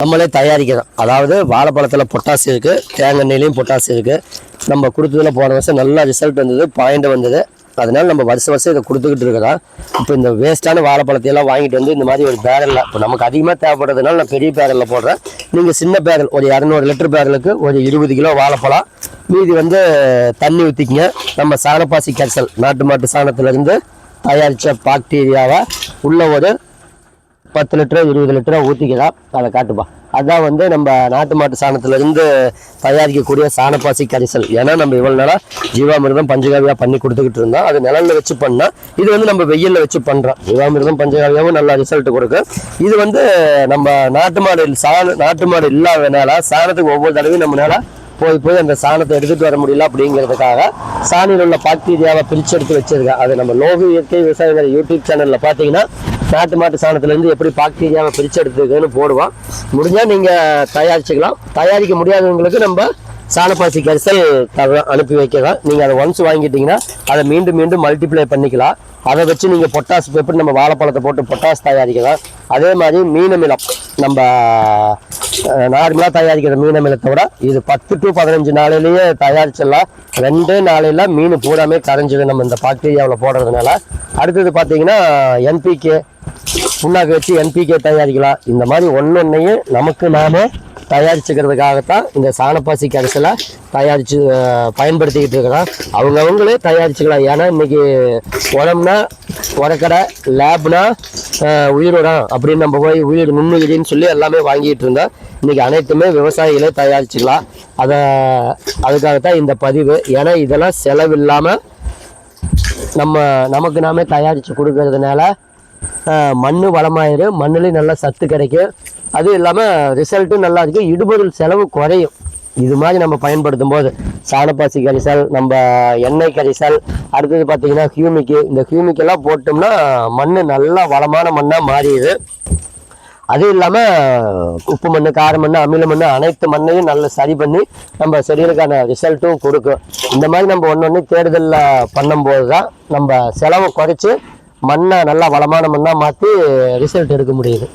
நம்மளே தயாரிக்கிறோம். அதாவது வாழைப்பழத்தில் பொட்டாசி இருக்குது தேங்காய் எண்ணெயிலையும் பொட்டாசி இருக்குது நம்ம கொடுத்ததில் போன வருஷம் நல்ல ரிசல்ட் வந்தது பாயிண்ட் வந்தது. அதனால நம்ம வருஷம் வருஷம் இதை கொடுத்துக்கிட்டு இருக்கிறோம். இப்போ இந்த வேஸ்ட்டான வாழைப்பழத்தையெல்லாம் வாங்கிட்டு வந்து இந்த மாதிரி ஒரு பேரலில் இப்போ நமக்கு அதிகமாக தேவைப்படுறதுனால நான் பெரிய பேரலில் போடுறேன். நீங்கள் சின்ன பேரல் ஒரு இரநூறு லிட்டர் பேரலுக்கு ஒரு இருபது கிலோ வாழைப்பழம். மீதி வந்து தண்ணி ஊற்றிக்கிங்க நம்ம சாணப்பாசி கேசல் நாட்டு மாட்டு சாணத்துலேருந்து தயாரித்த பாக்டீரியாவை உள்ள ஒரு பத்து லிட்டரோ இருபது லிட்டரோ ஊற்றிக்கலாம் அதை காட்டுப்பா. அதான் வந்து நம்ம நாட்டு மாட்டு சாணத்துலேருந்து தயாரிக்கக்கூடிய சாணப்பாசி கரிசல். ஏன்னா நம்ம இவ்வளோ நாளாக ஜீவாமிர்தம் பஞ்சகாவியாக பண்ணி கொடுத்துக்கிட்டு இருந்தோம். அது நிழலில் வச்சு பண்ணால் இது வந்து நம்ம வெயிலில் வச்சு பண்ணுறோம் ஜீவாமிர்தம் பஞ்சகாவியாகவும் நல்ல ரிசல்ட் கொடுக்கும் இது வந்து நம்ம நாட்டு மாடு சாண நாட்டு மாடு இல்லாதனால சாணத்துக்கு ஒவ்வொரு தடவையும் நம்மளால போய் போய் அந்த சாணத்தை எடுத்துகிட்டு வர முடியல அப்படிங்கிறதுக்காக சாணியில் உள்ள பாக்டீரியாவை பிரித்து எடுத்து வச்சிருக்கேன். அது நம்ம லோக இயற்கை விவசாயிகள் யூடியூப் சேனலில் பார்த்தீங்கன்னா நாட்டு மாட்டு சாணத்துலேருந்து எப்படி பாக்டீரியாவை பிரிச்செடுத்துருக்குன்னு போடுவோம். முடிஞ்சால் நீங்கள் தயாரிச்சுக்கலாம். தயாரிக்க முடியாதவங்களுக்கு நம்ம சாணப்பாசி கரிசல் தர அனுப்பி வைக்கலாம். நீங்கள் அதை ஒன்ஸ் வாங்கிட்டீங்கன்னா அதை மீண்டும் மீண்டும் மல்டிப்ளை பண்ணிக்கலாம். அதை வச்சு நீங்கள் பொட்டாஸ் எப்படி நம்ம வாழைப்பழத்தை போட்டு பொட்டாஸ் தயாரிக்கலாம். அதே மாதிரி மீன் அமிலம். நம்ம நார்மலாக தயாரிக்கிற மீனமிலத்தை விட இது பத்து டு பதினஞ்சு நாளையிலேயே தயாரிச்சிடலாம். ரெண்டே நாளையில மீன் பூராமே கரைஞ்சிடும் நம்ம இந்த பாக்டீரியாவில் போடுறதுனால. அடுத்தது பார்த்தீங்கன்னா என்பிகே புண்ணாக்கு வச்சு என்பிகே தயாரிக்கலாம். இந்த மாதிரி ஒன்னொன்னையும் நமக்கு நாமே தயாரிச்சுக்கிறதுக்காகத்தான் இந்த சாணப்பாசி கரைசலை தயாரித்து பயன்படுத்திக்கிட்டு இருக்கிறோம். அவங்கவுங்களே தயாரிச்சுக்கலாம். ஏன்னா இன்னைக்கு உடம்புனா உரக்கடை லேப்னா உயிரோடம் அப்படின்னு நம்ம போய் உயிர் நுண்ணுயிரின்னு சொல்லி எல்லாமே வாங்கிட்டு இருந்தோம் இன்றைக்கி அனைத்துமே விவசாயிகளே தயாரிச்சுக்கலாம். அதை அதுக்காகத்தான் இந்த பதிவு. ஏன்னா இதெல்லாம் செலவில்லாமல் நம்ம நமக்கு நாமே தயாரித்து கொடுக்கறதுனால மண் வளமாயிரும் மண்ணுலேயும் நல்லா சத்து கிடைக்கும் அதுவும் இல்லாமல் ரிசல்ட்டும் நல்லா இருக்கும் இடுபொருள் செலவு குறையும். இது மாதிரி நம்ம பயன்படுத்தும் போது சாணப்பாசி கரிசல் நம்ம எண்ணெய் கரிசல் அடுத்தது பார்த்திங்கன்னா ஹியூமிக்கு. இந்த ஹியூமிக்கெல்லாம் போட்டோம்னா மண் நல்லா வளமான மண்ணாக மாறிடுது. அதுவும் இல்லாமல் உப்பு மண் கார மண் அமில மண் அனைத்து மண்ணையும் நல்லா சரி பண்ணி நம்ம செடிகளுக்கான ரிசல்ட்டும் கொடுக்கும். இந்த மாதிரி நம்ம ஒன்று ஒன்று தேடுதலில் பண்ணும்போது தான் நம்ம செலவை குறைச்சி மண்ணை நல்லா வளமான மண்ணாக மாற்றி ரிசல்ட் எடுக்க முடியுது.